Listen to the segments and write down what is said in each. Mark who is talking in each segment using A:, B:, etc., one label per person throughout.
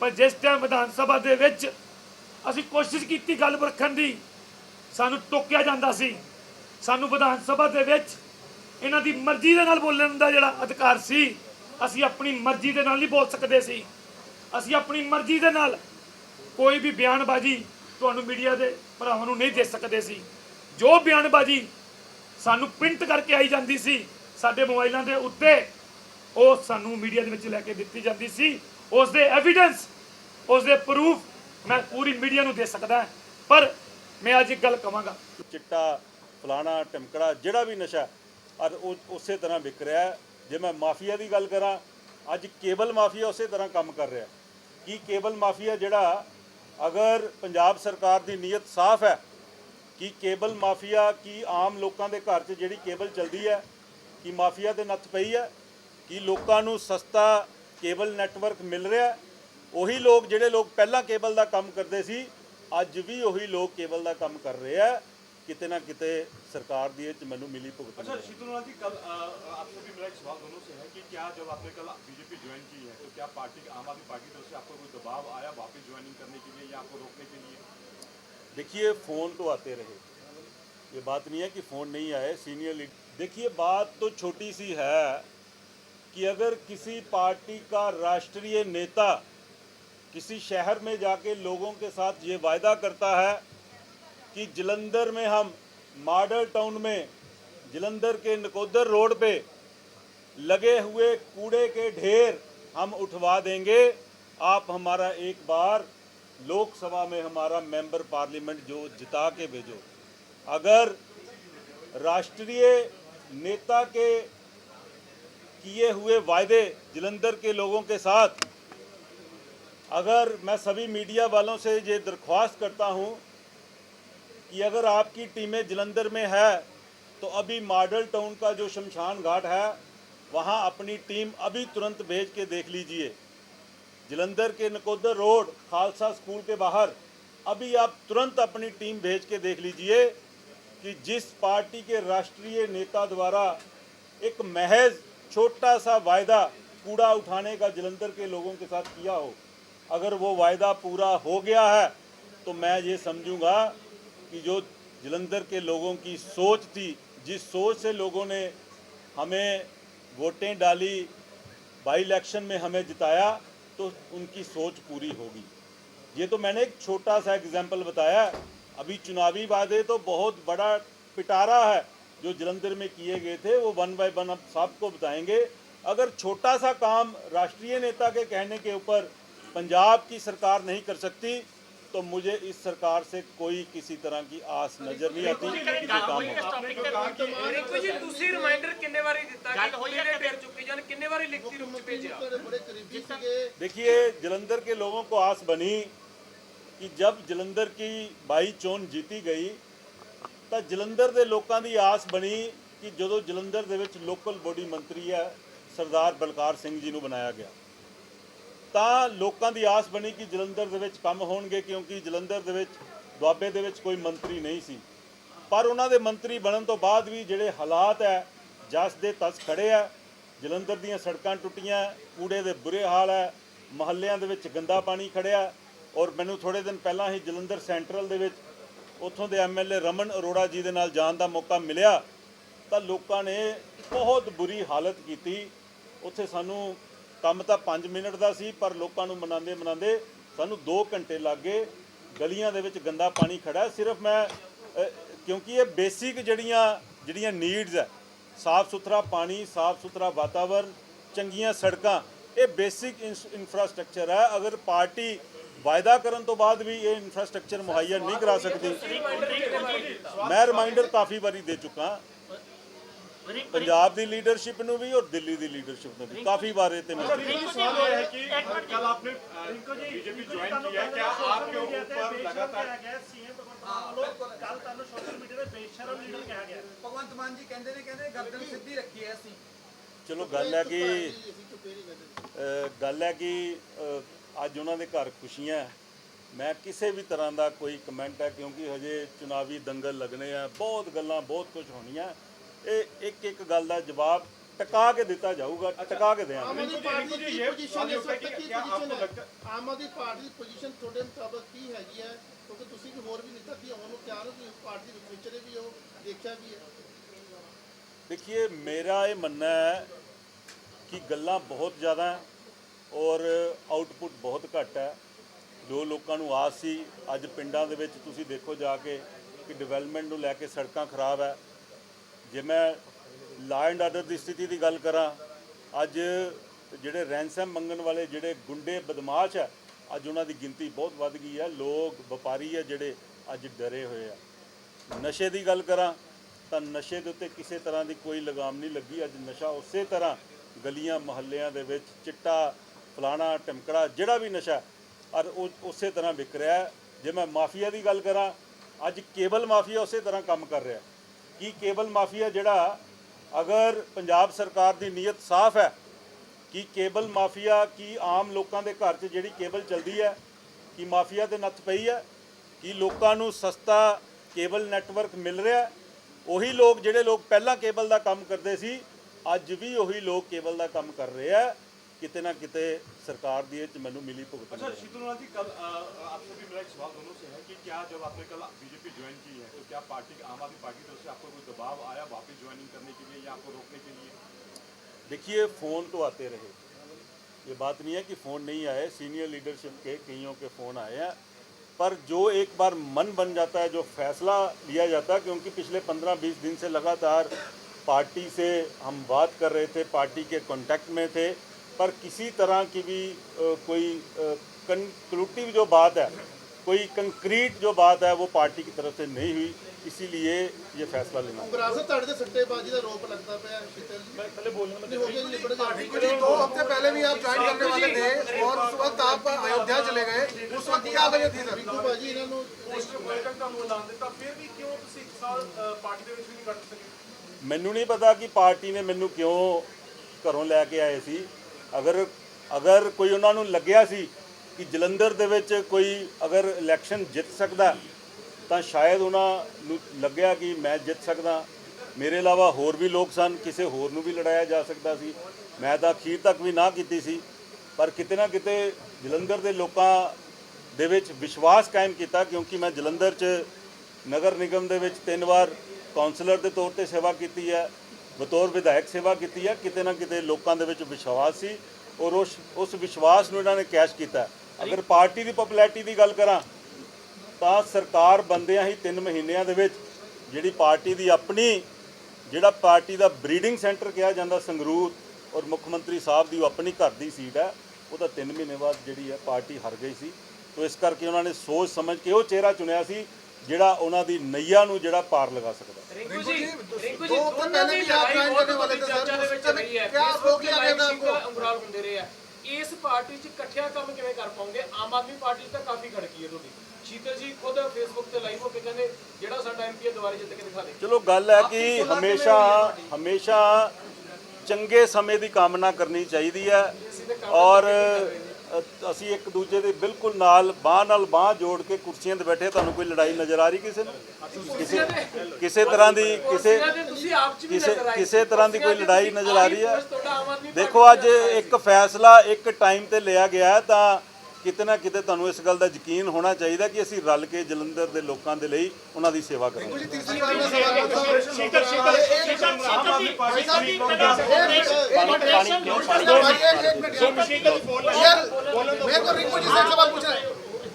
A: ਪਰ ਜਿਸ ਟਾਈਮ ਵਿਧਾਨ ਸਭਾ ਦੇ ਵਿੱਚ ਅਸੀਂ ਕੋਸ਼ਿਸ਼ ਕੀਤੀ ਗੱਲ ਰੱਖਣ ਦੀ, ਸਾਨੂੰ ਟੋਕਿਆ ਜਾਂਦਾ ਸੀ। ਸਾਨੂੰ ਵਿਧਾਨ ਸਭਾ ਦੇ ਵਿੱਚ ਇਹਨਾਂ ਦੀ ਮਰਜ਼ੀ ਦੇ ਨਾਲ ਬੋਲਣ ਦਾ ਜਿਹੜਾ ਅਧਿਕਾਰ ਸੀ, ਅਸੀਂ ਆਪਣੀ ਮਰਜ਼ੀ ਦੇ ਨਾਲ ਨਹੀਂ ਬੋਲ ਸਕਦੇ ਸੀ। ਅਸੀਂ ਆਪਣੀ ਮਰਜ਼ੀ ਦੇ ਨਾਲ ਕੋਈ ਵੀ ਬਿਆਨਬਾਜ਼ੀ ਤੁਹਾਨੂੰ ਮੀਡੀਆ ਦੇ ਭਰਾਵਾਂ ਨੂੰ ਨਹੀਂ ਦੇ ਸਕਦੇ ਸੀ। ਜੋ ਬਿਆਨਬਾਜ਼ੀ ਸਾਨੂੰ ਪ੍ਰਿੰਟ ਕਰਕੇ ਆਈ ਜਾਂਦੀ ਸੀ, ਸਾਡੇ ਮੋਬਾਈਲਾਂ ਦੇ ਉੱਤੇ, ਉਹ ਸਾਨੂੰ ਮੀਡੀਆ ਦੇ ਵਿੱਚ ਲੈ ਕੇ ਦਿੱਤੀ ਜਾਂਦੀ ਸੀ। ਉਸ ਦੇ ਐਵੀਡੈਂਸ ਉਸ ਦੇ ਪ੍ਰੂਫ ਮੈਂ ਪੂਰੀ ਮੀਡੀਆ ਨੂੰ ਦੇ ਸਕਦਾ ਪਰ ਮੈਂ ਅੱਜ ਇੱਕ ਗੱਲ ਕਵਾਂਗਾ।
B: ਚਿੱਟਾ, ਫਲਾਣਾ ਟਮਕੜਾ ਜਿਹੜਾ ਵੀ ਨਸ਼ਾ ਅੱਜ ਉਹ ਉਸੇ ਤਰ੍ਹਾਂ ਵਿਕ ਰਿਹਾ ਜੇ ਮੈਂ ਮਾਫੀਆ ਦੀ ਗੱਲ ਕਰਾਂ, ਅੱਜ ਕੇਬਲ ਮਾਫੀਆ ਉਸੇ ਤਰ੍ਹਾਂ ਕੰਮ ਕਰ ਰਿਹਾ ਕਿ ਕੇਬਲ ਮਾਫੀਆ ਜਿਹੜਾ ਅਗਰ ਪੰਜਾਬ ਸਰਕਾਰ ਦੀ ਨੀਅਤ ਸਾਫ਼ ਹੈ ਕਿ ਕੇਬਲ ਮਾਫੀਆ, ਕੀ ਆਮ ਲੋਕਾਂ ਦੇ ਘਰ 'ਚ ਜਿਹੜੀ ਕੇਬਲ ਚਲਦੀ ਹੈ, ਕਿ ਮਾਫੀਆ ਦੇ ਨੱਥ ਪਈ ਹੈ, ਕਿ ਲੋਕਾਂ ਨੂੰ ਸਸਤਾ ਕੇਬਲ ਨੈਟਵਰਕ ਮਿਲ ਰਿਹਾ ਹੈ? ਉਹੀ ਲੋਕ ਜਿਹੜੇ ਲੋਕ ਪਹਿਲਾਂ ਕੇਬਲ ਦਾ ਕੰਮ ਕਰਦੇ ਸੀ ਅੱਜ ਵੀ ਉਹੀ ਲੋਕ ਕੇਬਲ ਦਾ ਕੰਮ ਕਰ ਰਹੇ ਆ ਕਿਤੇ ਨਾ ਕਿਤੇ ਸਰਕਾਰ ਦੀ ਇਹ 'ਚ ਮੈਨੂੰ ਮਿਲੀ ਭੁਗਤਣ
C: अच्छा
B: ਹੈ
C: शीतल जी कल अ, आपसे भी मेरा एक सवाल दोनों से है कि क्या जब आपने कल बीजेपी ज्वाइन की है तो क्या पार्टी आम आदमी पार्टी की तरफ से आपको कोई दबाव आया वापस ज्वाइनिंग करने के लिए या आपको रोकने के लिए
B: देखिए फ़ोन तो आते रहे ये बात नहीं है कि फ़ोन नहीं आए सीनियर लीडर देखिए बात तो छोटी सी है कि अगर किसी पार्टी का राष्ट्रीय नेता किसी शहर में जाके लोगों के साथ ये वायदा करता है कि जलंधर में हम मॉडल टाउन में, जलंधर के नकोदर रोड पे लगे हुए कूड़े के ढेर हम उठवा देंगे। आप हमारा एक बार लोकसभा में हमारा मेंबर पार्लियामेंट जो जिता के भेजो। अगर राष्ट्रीय नेता के किए हुए वायदे जलंधर के लोगों के साथ, अगर मैं सभी मीडिया वालों से ये दरख्वास्त करता हूँ कि अगर आपकी टीमें जलंधर में है तो अभी मॉडल टाउन का जो शमशान घाट है, वहाँ अपनी टीम अभी तुरंत भेज के देख लीजिए। जलंधर के नकोदर रोड, खालसा स्कूल के बाहर, अभी आप तुरंत अपनी टीम भेज के देख लीजिए कि जिस पार्टी के राष्ट्रीय नेता द्वारा एक महज छोटा सा वायदा कूड़ा उठाने का जलंधर के लोगों के साथ किया हो, अगर वो वायदा पूरा हो गया है तो मैं ये समझूँगा कि जो जलंधर के लोगों की सोच थी, जिस सोच से लोगों ने हमें वोटें डाली बाई इलेक्शन में हमें जिताया तो उनकी सोच पूरी होगी। ये तो मैंने एक छोटा सा एग्ज़ाम्पल बताया, अभी चुनावी वादे तो बहुत बड़ा पिटारा है जो जलंधर में किए गए थे वो वन बाय वन हम सबको बताएँगे। अगर छोटा सा काम राष्ट्रीय नेता के कहने के ऊपर पंजाब की सरकार नहीं कर सकती तो मुझे इस सरकार से कोई किसी तरह की आस नज़र नहीं आती कि काम होगा देखिए जलंधर के लोगों को आस बनी कि जब जलंधर की बाई चोन जीती गई ਤਾਂ ਜਲੰਧਰ ਦੇ ਲੋਕਾਂ ਦੀ ਆਸ ਬਣੀ ਕਿ ਜਦੋਂ ਜਲੰਧਰ ਦੇ ਵਿੱਚ ਲੋਕਲ ਬੋਡੀ ਮੰਤਰੀ ਹੈ, ਸਰਦਾਰ ਬਲਕਾਰ ਸਿੰਘ ਜੀ ਨੂੰ ਬਣਾਇਆ ਗਿਆ। ਤਾਂ ਲੋਕਾਂ ਦੀ ਆਸ ਬਣੀ ਕਿ ਜਲੰਧਰ ਦੇ ਵਿੱਚ ਕੰਮ ਹੋਣਗੇ ਕਿਉਂਕਿ ਜਲੰਧਰ ਦੇ ਵਿੱਚ ਦੁਆਬੇ ਦੇ ਵਿੱਚ ਕੋਈ ਮੰਤਰੀ ਨਹੀਂ ਸੀ। ਪਰ ਉਹਨਾਂ ਦੇ ਮੰਤਰੀ ਬਣਨ ਤੋਂ ਬਾਅਦ ਵੀ ਜਿਹੜੇ ਹਾਲਾਤ ਹੈ, ਜਸ ਦੇ ਤਸ ਖੜੇ ਆ ਜਲੰਧਰ ਦੀਆਂ ਸੜਕਾਂ ਟੁੱਟੀਆਂ, ਕੂੜੇ ਦੇ ਬੁਰੇ ਹਾਲ ਹੈ, ਮਹੱਲਿਆਂ ਦੇ ਵਿੱਚ ਗੰਦਾ ਪਾਣੀ ਖੜਿਆ ਔਰ ਮੈਨੂੰ ਥੋੜੇ ਦਿਨ ਪਹਿਲਾਂ ਹੀ ਜਲੰਧਰ ਸੈਂਟਰਲ ਦੇ ਵਿੱਚ ਉੱਥੋਂ ਦੇ ਐਮਐਲਏ ਰਮਨ ਅਰੋੜਾ ਜੀ ਦੇ ਨਾਲ ਜਾਣ ਦਾ ਮੌਕਾ ਮਿਲਿਆ, ਤਾਂ ਲੋਕਾਂ ਨੇ ਬਹੁਤ ਬੁਰੀ ਹਾਲਤ ਕੀਤੀ। ਉੱਥੇ ਸਾਨੂੰ ਕੰਮ ਤਾਂ 5 ਮਿੰਟ ਦਾ ਸੀ, ਪਰ ਲੋਕਾਂ ਨੂੰ ਮਨਾਉਂਦੇ ਮਨਾਉਂਦੇ ਸਾਨੂੰ 2 ਘੰਟੇ ਲੱਗ ਗਏ। ਗਲੀਆਂ ਦੇ ਵਿੱਚ ਗੰਦਾ ਪਾਣੀ ਖੜਾ ਸਿਰਫ ਮੈਂ ਕਿਉਂਕਿ ਇਹ ਬੇਸਿਕ ਜਿਹੜੀਆਂ ਜਿਹੜੀਆਂ ਨੀਡਸ ਹੈ, ਸਾਫ਼ ਸੁਥਰਾ ਪਾਣੀ, ਸਾਫ਼ ਸੁਥਰਾ ਵਾਤਾਵਰਨ, ਚੰਗੀਆਂ ਸੜਕਾਂ, ਇਹ ਬੇਸਿਕ ਇਨਫਰਾਸਟ੍ਰਕਚਰ ਹੈ। ਅਗਰ ਪਾਰਟੀ ਵਾਅਦਾ ਕਰਨ ਤੋਂ ਬਾਅਦ ਵੀ ਇਹ ਇਨਫਰਾਸਟ੍ਰਕਚਰ ਮੁਹੱਈਆ ਨਹੀਂ ਕਰਾ ਸਕਦੀ ਮੈਂ ਰਿਮਾਈਂਡਰ ਕਾਫੀ ਵਾਰੀ ਦੇ ਚੁੱਕਾ ਪੰਜਾਬ ਦੀ ਲੀਡਰਸ਼ਿਪ ਨੂੰ ਵੀ ਔਰ ਦਿੱਲੀ ਦੀ ਲੀਡਰਸ਼ਿਪ ਨੂੰ ਵੀ ਕਾਫੀ ਵਾਰ ਇਹ ਤੇ ਮਿਲ ਚੁੱਕੀ
C: सवाल ये है कि कल आपने बीजेपी ज्वाइन किया है क्या आपके ऊपर लगातार
D: ਕੱਲ ਤੁਹਾਨੂੰ ਸੋਸ਼ਲ ਮੀਡੀਆ ਤੇ ਬੇਸ਼ਰਮ ਲੀਡਰ ਕਿਹਾ ਗਿਆ
E: ਭਗਵੰਤ ਮਾਨ ਜੀ ਕਹਿੰਦੇ ਨੇ ਕਹਿੰਦੇ ਗਰਦਨ ਸਿੱਧੀ ਰੱਖੀ ਐ ਅਸੀਂ
B: ਚਲੋ ਗੱਲ ਹੈ ਕਿ ਅ, ਗੱਲ ਹੈ ਕਿ ਅ, ਅੱਜ ਉਹਨਾਂ ਦੇ ਘਰ ਖੁਸ਼ੀਆਂ ਮੈਂ ਕਿਸੇ ਵੀ ਤਰ੍ਹਾਂ ਦਾ ਕੋਈ ਕਮੈਂਟ ਹੈ ਕਿਉਂਕਿ ਹਜੇ ਚੁਣਾਵੀ ਦੰਗਲ ਲੱਗਣੇ ਆ ਬਹੁਤ ਗੱਲਾਂ ਬਹੁਤ ਕੁਝ ਹੋਣੀਆਂ। ਇਹ ਇੱਕ ਇੱਕ ਗੱਲ ਦਾ ਜਵਾਬ ਟਕਾ ਕੇ ਦਿੱਤਾ ਜਾਊਗਾ ਟਕਾ ਕੇ ਦਿਆਂ
F: ਆਮ ਆਦਮੀ ਪਾਰਟੀ ਦੀ ਪੋਜੀਸ਼ਨ ਤੁਹਾਡੇ ਮੁਤਾਬਕ ਕੀ ਹੈਗੀ ਹੈ? ਕਿਉਂਕਿ ਤੁਸੀਂ ਵੀ ਹੋਰ ਵੀ ਨੇਤਾ ਵੀ ਆਉਣ ਨੂੰ ਤਿਆਰ ਹੋ ਤੁਸੀਂ ਪਾਰਟੀ ਵਿੱਚ ਵਿਚਰੇ ਵੀ ਹੋ ਦੇਖਿਆ ਵੀ
B: ਦੇਖਿਏ ਮੇਰਾ ਇਹ ਮੰਨਣਾ ਹੈ ਕਿ ਗੱਲਾਂ ਬਹੁਤ ਜ਼ਿਆਦਾ ਔਰ ਆਊਟਪੁੱਟ ਬਹੁਤ ਘੱਟ ਹੈ। ਜੋ ਲੋਕਾਂ ਨੂੰ ਆਸ ਸੀ, ਅੱਜ ਪਿੰਡਾਂ ਦੇ ਵਿੱਚ ਤੁਸੀਂ ਦੇਖੋ ਜਾ ਕੇ ਕਿ ਡਿਵੈਲਪਮੈਂਟ ਨੂੰ ਲੈ ਕੇ ਸੜਕਾਂ ਖਰਾਬ ਹੈ। ਜੇ ਮੈਂ ਲਾ ਐਂਡ ਆਰਡਰ ਦੀ ਸਥਿਤੀ ਦੀ ਗੱਲ ਕਰਾਂ, ਅੱਜ ਜਿਹੜੇ ਰੈਂਸਮ ਮੰਗਣ ਵਾਲੇ ਜਿਹੜੇ ਗੁੰਡੇ ਬਦਮਾਸ਼ ਹੈ, ਅੱਜ ਉਹਨਾਂ ਦੀ ਗਿਣਤੀ ਬਹੁਤ ਵੱਧ ਗਈ ਹੈ। ਲੋਕ, ਵਪਾਰੀ ਹੈ ਜਿਹੜੇ ਅੱਜ ਡਰੇ ਹੋਏ ਆ। ਨਸ਼ੇ ਦੀ ਗੱਲ ਕਰਾਂ, ਤਾਂ ਨਸ਼ੇ ਦੇ ਉੱਤੇ ਕਿਸੇ ਤਰ੍ਹਾਂ ਦੀ ਕੋਈ ਲਗਾਮ ਨਹੀਂ ਲੱਗੀ। ਅੱਜ ਨਸ਼ਾ ਉਸੇ ਤਰ੍ਹਾਂ ਗਲੀਆਂ, ਮੁਹੱਲਿਆਂ ਦੇ ਵਿੱਚ ਚਿੱਟਾ ਫਲਾਣਾ ਟਮਕੜਾ ਜਿਹੜਾ ਵੀ ਨਸ਼ਾ ਔਰ ਉਹ ਉਸੇ ਤਰ੍ਹਾਂ ਵਿਕ ਰਿਹਾ ਜੇ ਮੈਂ ਮਾਫੀਆ ਦੀ ਗੱਲ ਕਰਾਂ, ਅੱਜ ਕੇਬਲ ਮਾਫੀਆ ਉਸੇ ਤਰ੍ਹਾਂ ਕੰਮ ਕਰ ਰਿਹਾ ਕੀ ਕੇਬਲ ਮਾਫੀਆ ਜਿਹੜਾ ਅਗਰ ਪੰਜਾਬ ਸਰਕਾਰ ਦੀ ਨੀਅਤ ਸਾਫ਼ ਹੈ ਕਿ ਕੇਬਲ ਮਾਫੀਆ ਕੀ ਆਮ ਲੋਕਾਂ ਦੇ ਘਰ 'ਚ ਜਿਹੜੀ ਕੇਬਲ ਚੱਲਦੀ ਹੈ, ਕਿ ਮਾਫੀਆ ਤੇ ਨੱਥ ਪਈ ਹੈ, ਕਿ ਲੋਕਾਂ ਨੂੰ ਸਸਤਾ ਕੇਬਲ ਨੈਟਵਰਕ ਮਿਲ ਰਿਹਾ ਉਹੀ ਲੋਕ ਜਿਹੜੇ ਲੋਕ ਪਹਿਲਾਂ ਕੇਬਲ ਦਾ ਕੰਮ ਕਰਦੇ ਸੀ, ਅੱਜ ਵੀ ਉਹੀ ਲੋਕ ਕੇਬਲ ਦਾ ਕੰਮ ਕਰ ਰਹੇ ਆ ਕਿਤੇ ਨਾ ਕਿਤੇ ਸਰਕਾਰ ਦੀ ਇਹ 'ਚ ਮੈਨੂੰ ਮਿਲੀ ਭੁਗਤ
C: अच्छा
B: ਮਿਲ ਰਹੀ ਹੈ।
C: शीतलनाथ जी कल अ, आपसे भी मेरा एक सवाल दोनों से है कि क्या जब आपने कल बीजेपी ज्वाइन की है तो क्या पार्टी आम आदमी पार्टी की तरफ से आपको कोई दबाव आया वापस ज्वाइनिंग करने के लिए या आपको रोकने के लिए
B: देखिए फ़ोन तो आते रहे ये बात नहीं है कि फ़ोन नहीं आए सीनियर लीडरशिप के कईयों के फ़ोन आए हैं पर जो एक बार मन बन जाता है जो फैसला लिया जाता है क्योंकि पिछले 15-20 दिन से लगातार पार्टी से हम बात कर रहे थे पार्टी के कांटेक्ट में थे पर किसी तरह की भी अ, कोई कंक्लूटिव जो बात है कोई कंक्रीट जो बात है वो पार्टी की तरफ से नहीं हुई इसीलिए ये फैसला लेना पड़ा।
F: ਵਿਰਾਸਤ ਤੁਹਾਡੇ ਤੇ ਸੱਟੇਬਾਜ਼ੀ ਦਾ ਰੋਪ ਲੱਗਦਾ ਪਿਆ ਸ਼ੀਤਲ ਜੀ ਮੈਂ ਪਹਿਲੇ ਬੋਲਣਾ ਨਹੀਂ ਹੋ ਗਿਆ ਜੀ ਨਿਬੜ ਜਾ
G: दो हफ्ते पहले भी आप ज्वाइन करने वाले थे और उस वक्त आप अयोध्या चले गए उस वक्त क्या वजह थी सर
F: ਰਿੰਕੂ ਭਾਜੀ ਇਹਨਾਂ ਨੂੰ
C: ਤੁਹਾਨੂੰ ਐਲਾਨ ਦਿੱਤਾ ਫਿਰ ਵੀ ਕਿਉਂ ਤੁਸੀਂ ਇੱਕ ਸਾਲ ਪਾਰਟੀ ਦੇ ਵਿੱਚ ਵੀ ਨਹੀਂ ਕੱਟ ਸਕੇ
B: ਮੈਨੂੰ ਨਹੀਂ ਪਤਾ ਕਿ ਪਾਰਟੀ ਨੇ ਮੈਨੂੰ ਕਿਉਂ ਘਰੋਂ ਲੈ ਕੇ ਆਏ ਸੀ ਅਗਰ ਅਗਰ ਕੋਈ ਉਹਨਾਂ ਨੂੰ ਲੱਗਿਆ ਸੀ ਕਿ ਜਲੰਧਰ ਦੇ ਵਿੱਚ ਕੋਈ ਅਗਰ ਇਲੈਕਸ਼ਨ ਜਿੱਤ ਸਕਦਾ, ਤਾਂ ਸ਼ਾਇਦ ਉਹਨਾਂ ਨੂੰ ਲੱਗਿਆ ਕਿ ਮੈਂ ਜਿੱਤ ਸਕਦਾ। ਮੇਰੇ ਇਲਾਵਾ ਹੋਰ ਵੀ ਲੋਕ ਸਨ, ਕਿਸੇ ਹੋਰ ਨੂੰ ਵੀ ਲੜਾਇਆ ਜਾ ਸਕਦਾ ਸੀ। ਮੈਂ ਤਾਂ ਅਖੀਰ ਤੱਕ ਵੀ ਨਾ ਕੀਤੀ ਸੀ। ਪਰ ਕਿਤੇ ਨਾ ਕਿਤੇ ਜਲੰਧਰ ਦੇ ਲੋਕਾਂ ਦੇ ਵਿੱਚ ਵਿਸ਼ਵਾਸ ਕਾਇਮ ਕੀਤਾ, ਕਿਉਂਕਿ ਮੈਂ ਜਲੰਧਰ 'ਚ ਨਗਰ ਨਿਗਮ ਦੇ ਵਿੱਚ ਤਿੰਨ ਵਾਰ ਕਾਉਂਸਲਰ ਦੇ ਤੌਰ ਤੇ ਸੇਵਾ ਕੀਤੀ ਹੈ। ਬਤੌਰ ਵਿਧਾਇਕ ਸੇਵਾ ਕੀਤੀ ਹੈ ਕਿਤੇ ਨਾ ਕਿਤੇ ਲੋਕਾਂ ਦੇ ਵਿੱਚ ਵਿਸ਼ਵਾਸ ਸੀ ਔਰ ਉਸ ਉਸ ਵਿਸ਼ਵਾਸ ਨੂੰ ਇਹਨਾਂ ਨੇ ਕੈਸ਼ ਕੀਤਾ। ਅਗਰ ਪਾਰਟੀ ਦੀ ਪਪੂਲੈਰਿਟੀ ਦੀ ਗੱਲ ਕਰਾਂ, ਤਾਂ ਸਰਕਾਰ ਬੰਦਿਆਂ ਹੀ 3 ਮਹੀਨਿਆਂ ਦੇ ਵਿੱਚ ਜਿਹੜੀ ਪਾਰਟੀ ਦੀ ਆਪਣੀ, ਜਿਹੜਾ ਪਾਰਟੀ ਦਾ ਬਰੀਡਿੰਗ ਸੈਂਟਰ ਕਿਹਾ ਜਾਂਦਾ ਸੰਗਰੂਰ, ਔਰ ਮੁੱਖ ਮੰਤਰੀ ਸਾਹਿਬ ਦੀ ਉਹ ਆਪਣੀ ਘਰ ਦੀ ਸੀਟ ਹੈ, ਉਹ ਤਾਂ 3 ਮਹੀਨੇ ਬਾਅਦ ਜਿਹੜੀ ਹੈ ਪਾਰਟੀ ਹਾਰ ਗਈ ਸੀ। ਤੋ ਇਸ ਕਰਕੇ ਉਹਨਾਂ ਨੇ ਸੋਚ ਸਮਝ ਕੇ ਉਹ ਚਿਹਰਾ ਚੁਣਿਆ ਸੀ ਜਿਹੜਾ ਉਹਨਾਂ ਦੀ ਨਈਆ ਨੂੰ ਜਿਹੜਾ ਪਾਰ ਲਗਾ ਸਕਦਾ
H: ਰਿੰਕੂ ਜੀ ਰਿੰਕੂ ਜੀ
G: दो हफ्ते
H: ਦੋਨਾਂ
G: पहले
H: ਦੀ
G: भी आप
H: ਲੜਾਈ
G: ज्वाइन
H: ਬਹੁਤ
G: करने वाले
H: ਵੱਡੀ
G: थे
H: ਚਰਚਾ ਦੇ
G: सर
H: ਵਿੱਚ
G: उस
H: ਰਹੀ ਹੈ
G: समय क्या
H: Facebook
G: रोक
H: ਤੇ
G: लिया गया
H: live
G: था
H: stream
G: आपको
H: ਅੰਗਰਾਲ ਹੁੰਦੇ ਰਹੇ ਆ ਇਸ ਪਾਰਟੀ 'ਚ ਇਕੱਠਿਆ ਕੰਮ ਕਿਵੇਂ ਕਰ ਪਾਉਂਗੇ ਆਮ ਆਦਮੀ ਪਾਰਟੀ 'ਚ ਤਾਂ ਕਾਫੀ ਖੜਕੀ ਹੈ ਤੁਹਾਡੀ ਸ਼ੀਤਲ ਜੀ ਖੁਦ ਫੇਸਬੁੱਕ ਤੇ ਲਾਈਵ ਹੋ ਕੇ ਕਹਿੰਦੇ ਜਿਹੜਾ ਸਾਡਾ ਐਮਪੀ ਹੈ ਦੁਬਾਰਾ ਜਿੱਤ ਕੇ ਦਿਖਾ ਦੇ
B: ਚਲੋ ਗੱਲ ਹੈ
H: ਆਪਸੀ
B: ਕਿ
H: ਸੁਲਹ ਕਿਵੇਂ
B: ਹਮੇਸ਼ਾ
H: ਹੋਈ ਹੈ ਤੁਹਾਡੀ?
B: ਹਮੇਸ਼ਾ ਚੰਗੇ ਸਮੇਂ ਦੀ ਕਾਮਨਾ ਕਰਨੀ ਚਾਹੀਦੀ ਹੈ ਔਰ ਅ, ਅਸੀਂ ਇੱਕ ਦੂਜੇ ਦੇ ਬਿਲਕੁਲ ਨਾਲ ਬਾਹ ਨਾਲ ਬਾਹ ਜੋੜ ਕੇ ਕੁਰਸੀਆਂ ਤੇ ਬੈਠੇ ਤੁਹਾਨੂੰ ਕੋਈ ਲੜਾਈ ਨਜ਼ਰ ਆ ਰਹੀ ਕਿਸੇ ਨੂੰ? ਕਿਸੇ ਕਿਸੇ ਤਰ੍ਹਾਂ ਦੀ ਕਿਸੇ ਕਿਸੇ ਕਿਸੇ ਤਰ੍ਹਾਂ ਦੀ ਕੋਈ ਲੜਾਈ ਨਜ਼ਰ ਆ ਰਹੀ ਹੈ? ਦੇਖੋ ਅੱਜ ਇੱਕ ਫੈਸਲਾ ਇੱਕ ਟਾਈਮ ਤੇ ਲਿਆ ਗਿਆ ਹੈ ਤਾਂ ਕਿਤੇ ਨਾ ਕਿਤੇ ਤੁਹਾਨੂੰ ਇਸ ਗੱਲ ਦਾ ਯਕੀਨ ਹੋਣਾ ਚਾਹੀਦਾ ਕਿ ਅਸੀਂ ਰਲ ਕੇ ਜਲੰਧਰ ਦੇ ਲੋਕਾਂ ਦੇ ਲਈ ਉਹਨਾਂ ਦੀ ਸੇਵਾ ਕਰਾਂਗੇ
G: मुझे तीसरी बार मैं सवाल पूछता हूं यार मेरे को रिंकू जी से एक सवाल पूछना है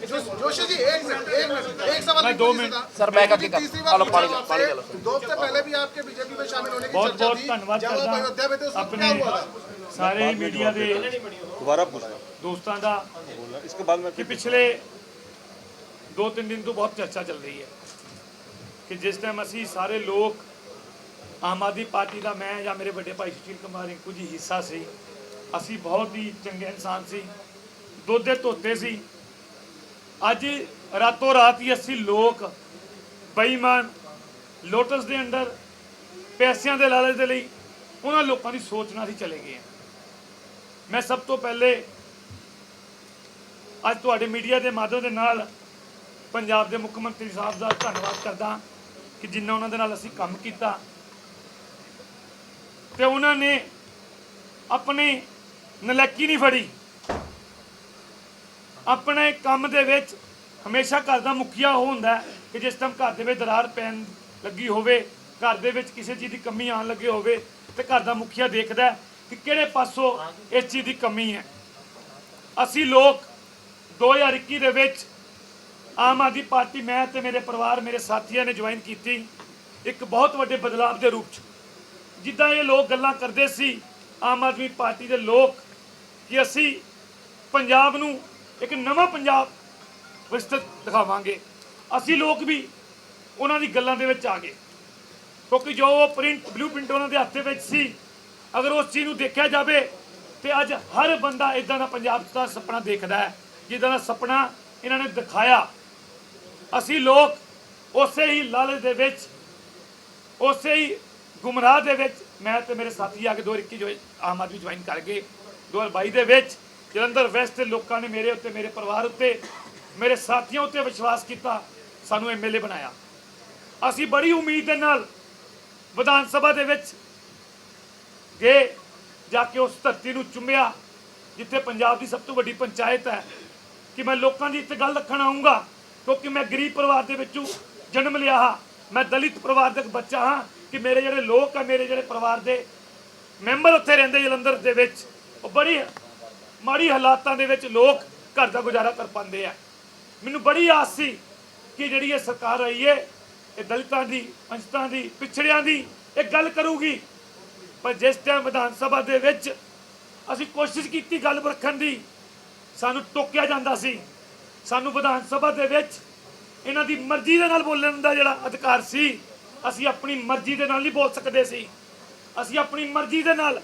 G: जो- जोशी जी एक मिनट एक मिनट एक सवाल
A: मैं
G: रिंकू
A: दो
G: जी से
A: मिनट-
G: था।
D: सर, मैं
G: रिंकू
D: कभी
G: जी,
D: कर-
G: तीसरी बार
D: हेलो,
G: पूछा
D: पानी-
G: हूं
D: पानी
G: आपसे।
D: ले लो।
G: दो हफ्ते पहले भी आपके बीजेपी में शामिल होने की
A: ਬਹੁਤ
G: चर्चा
A: ਬਹੁਤ
G: थी
A: ਧੰਨਵਾਦ
G: जब आप अयोध्या में थे
A: ਕਰਦਾ
G: उस वक्त क्या हुआ था
A: ਸਾਰੇ ਮੀਡੀਆ ਦੇ
B: ਦੁਬਾਰਾ ਪੁੱਛਣਾ
A: ਦੋਸਤਾਂ ਦਾ
B: ਬੋਲਣਾ ਇਸਕੇ ਬਾਅਦ ਮੈਂ
A: ਕਿ ਪਿਛਲੇ 2-3 ਦਿਨ ਤੋਂ ਬਹੁਤ ਚਰਚਾ ਚੱਲ ਰਹੀ ਹੈ ਕਿ ਜਿਸ ਟਾਈਮ ਅਸੀਂ ਸਾਰੇ ਲੋਕ ਆਮ ਆਦਮੀ ਪਾਰਟੀ ਦਾ ਮੈਂ ਜਾਂ ਮੇਰੇ ਵੱਡੇ ਭਾਈ ਸੁਸ਼ੀਲ ਕੁਮਾਰ ਜੀ ਹਿੱਸਾ ਸੀ ਅਸੀਂ ਬਹੁਤ ਹੀ ਚੰਗੇ ਇਨਸਾਨ ਸੀ ਦੁੱਧ ਦੇ ਧੋਤੇ ਸੀ। ਅੱਜ ਰਾਤੋਂ ਰਾਤ ਹੀ ਅਸੀਂ ਲੋਕ ਬੇਈਮਾਨ ਲੋਟਸ ਦੇ ਅੰਦਰ ਪੈਸਿਆਂ ਦੇ ਲਾਲਚ ਦੇ ਲਈ ਉਹਨਾਂ ਲੋਕਾਂ ਦੀ ਸੋਚ ਨਾਲ ਹੀ ਚਲੇ ਗਏ ਹਾਂ। ਮੈਂ ਸਭ ਤੋਂ ਪਹਿਲੇ ਅੱਜ ਤੁਹਾਡੇ ਮੀਡੀਆ ਦੇ ਮਾਧਿਅਮ ਦੇ ਨਾਲ ਪੰਜਾਬ ਦੇ ਮੁੱਖ ਮੰਤਰੀ ਸਾਹਿਬ ਦਾ ਧੰਨਵਾਦ ਕਰਦਾ ਕਿ ਜਿੰਨਾ ਉਹਨਾਂ ਦੇ ਨਾਲ ਅਸੀਂ ਕੰਮ ਕੀਤਾ ਤੇ ਉਹਨਾਂ ਨੇ ਆਪਣੀ ਨਲੈਕੀ ਨਹੀਂ ਫੜੀ। ਆਪਣੇ ਕੰਮ ਦੇ ਵਿੱਚ ਹਮੇਸ਼ਾ ਘਰ ਦਾ ਮੁਖੀਆ ਉਹ ਹੁੰਦਾ ਕਿ ਜਿਸ ਟਾਈਮ ਘਰ ਦੇ ਵਿੱਚ ਦਰਾਰ ਪੈਣ ਲੱਗੀ ਹੋਵੇ, ਘਰ ਦੇ ਵਿੱਚ ਕਿਸੇ ਚੀਜ਼ ਦੀ ਕਮੀ ਆਉਣ ਲੱਗੇ ਹੋਵੇ ਤੇ ਘਰ ਦਾ ਮੁਖੀਆ ਦੇਖਦਾ ਕਿ ਕਿਹੜੇ ਪਾਸੋਂ ਇਸ ਚੀਜ਼ ਦੀ ਕਮੀ ਹੈ। ਅਸੀਂ ਲੋਕ 2021 ਦੇ ਵਿੱਚ ਆਮ ਆਦਮੀ ਪਾਰਟੀ, ਮੈਂ ਤੇ ਮੇਰੇ ਪਰਿਵਾਰ, ਮੇਰੇ ਸਾਥੀਆਂ ਨੇ ਜੁਆਇਨ ਕੀਤੀ ਇੱਕ ਬਹੁਤ ਵੱਡੇ ਬਦਲਾਅ ਦੇ ਰੂਪ 'ਚ। ਜਿੱਦਾਂ ਇਹ ਲੋਕ ਗੱਲਾਂ ਕਰਦੇ ਸੀ, ਆਮ ਆਦਮੀ ਪਾਰਟੀ ਦੇ ਲੋਕ, ਕਿ ਅਸੀਂ ਪੰਜਾਬ ਨੂੰ ਇੱਕ ਨਵਾਂ ਪੰਜਾਬ ਵਿਸਤ੍ਰਿਤ ਦਿਖਾਵਾਂਗੇ। ਅਸੀਂ ਲੋਕ ਵੀ ਉਹਨਾਂ ਦੀ ਗੱਲਾਂ ਦੇ ਵਿੱਚ ਆ ਗਏ। ਕਿਉਂਕਿ ਜੋ ਪ੍ਰਿੰਟ ਬਲੂ ਪ੍ਰਿੰਟ ਉਹਨਾਂ ਦੇ ਹੱਥ ਦੇ ਵਿੱਚ ਸੀ ਅਗਰ ਉਸ ਚੀਜ਼ ਨੂੰ ਦੇਖਿਆ ਜਾਵੇ ਤੇ ਅੱਜ ਹਰ ਬੰਦਾ ਇਦਾਂ ਦਾ ਪੰਜਾਬ ਦਾ ਸੁਪਨਾ ਦੇਖਦਾ ਹੈ, ਜਿੱਦਾਂ ਦਾ ਸੁਪਨਾ ਇਹਨਾਂ ਨੇ ਦਿਖਾਇਆ। ਅਸੀਂ ਲੋਕ ਉਸੇ ਹੀ ਲਾਲਚ ਦੇ ਵਿੱਚ, ਉਸੇ ਹੀ ਗੁੰਮਰਾਹ ਦੇ ਵਿੱਚ, ਮੈਂ ਤੇ ਮੇਰੇ ਸਾਥੀ ਆ ਕੇ 2021 ਜੋ ਆਮ ਆਦਮੀ ਜੁਆਇਨ ਕਰ ਗਏ। 2022 ਦੇ ਵਿੱਚ ਜਲੰਧਰ ਵੈਸਟ ਦੇ ਲੋਕਾਂ ਨੇ ਮੇਰੇ ਉੱਤੇ, ਮੇਰੇ ਪਰਿਵਾਰ ਉੱਤੇ, ਮੇਰੇ ਸਾਥੀਆਂ ਉੱਤੇ ਵਿਸ਼ਵਾਸ ਕੀਤਾ, ਸਾਨੂੰ ਐਮਐਲਏ ਬਣਾਇਆ। ਅਸੀਂ ਬੜੀ ਉਮੀਦ ਦੇ ਨਾਲ ਵਿਧਾਨ ਸਭਾ ਦੇ ਵਿੱਚ ਗਏ ਜਾ ਕੇ ਉਸ ਧਰਤੀ ਨੂੰ ਚੁੰਮਿਆ, ਜਿੱਥੇ ਪੰਜਾਬ ਦੀ ਸਭ ਤੋਂ ਵੱਡੀ ਪੰਚਾਇਤ ਹੈ, ਕਿ ਮੈਂ ਲੋਕਾਂ ਦੀ ਇੱਕ ਗੱਲ ਰੱਖਣ ਆਉਂਗਾ ਕਿਉਂਕਿ ਮੈਂ ਗਰੀਬ ਪਰਿਵਾਰ ਦੇ ਵਿੱਚੋਂ ਜਨਮ ਲਿਆ ਹਾਂ, ਮੈਂ ਦਲਿਤ ਪਰਿਵਾਰ ਦਾ ਬੱਚਾ ਹਾਂ, ਕਿ ਮੇਰੇ ਜਿਹੜੇ ਲੋਕ ਆ, ਮੇਰੇ ਜਿਹੜੇ ਪਰਿਵਾਰ ਦੇ ਮੈਂਬਰ ਉੱਥੇ ਰਹਿੰਦੇ ਜਲੰਧਰ ਦੇ ਵਿੱਚ, ਉਹ ਬੜੀ ਮਾੜੀ ਹਾਲਾਤਾਂ ਦੇ ਵਿੱਚ ਲੋਕ ਘਰ ਦਾ ਗੁਜ਼ਾਰਾ ਕਰ ਪਾਉਂਦੇ ਆ। ਮੈਨੂੰ ਬੜੀ ਆਸ ਸੀ ਕਿ ਜਿਹੜੀ ਇਹ ਸਰਕਾਰ ਆਈ ਹੈ ਇਹ ਦਲਿਤਾਂ ਦੀ, ਪੰਚਤਾਂ ਦੀ, ਪਿਛੜਿਆਂ ਦੀ ਇਹ ਗੱਲ ਕਰੂਗੀ ਪਰ ਜਿਸ ਟਾਈਮ ਵਿਧਾਨ ਸਭਾ ਦੇ ਵਿੱਚ ਅਸੀਂ ਕੋਸ਼ਿਸ਼ ਕੀਤੀ ਗੱਲ ਰੱਖਣ ਦੀ, ਸਾਨੂੰ ਟੋਕਿਆ ਜਾਂਦਾ ਸੀ। ਸਾਨੂੰ ਵਿਧਾਨ ਸਭਾ ਦੇ ਵਿੱਚ ਇਹਨਾਂ ਦੀ ਮਰਜ਼ੀ ਦੇ ਨਾਲ ਬੋਲਣ ਦਾ ਜਿਹੜਾ ਅਧਿਕਾਰ ਸੀ, ਅਸੀਂ ਆਪਣੀ ਮਰਜ਼ੀ ਦੇ ਨਾਲ ਨਹੀਂ ਬੋਲ ਸਕਦੇ ਸੀ। ਅਸੀਂ ਆਪਣੀ ਮਰਜ਼ੀ ਦੇ ਨਾਲ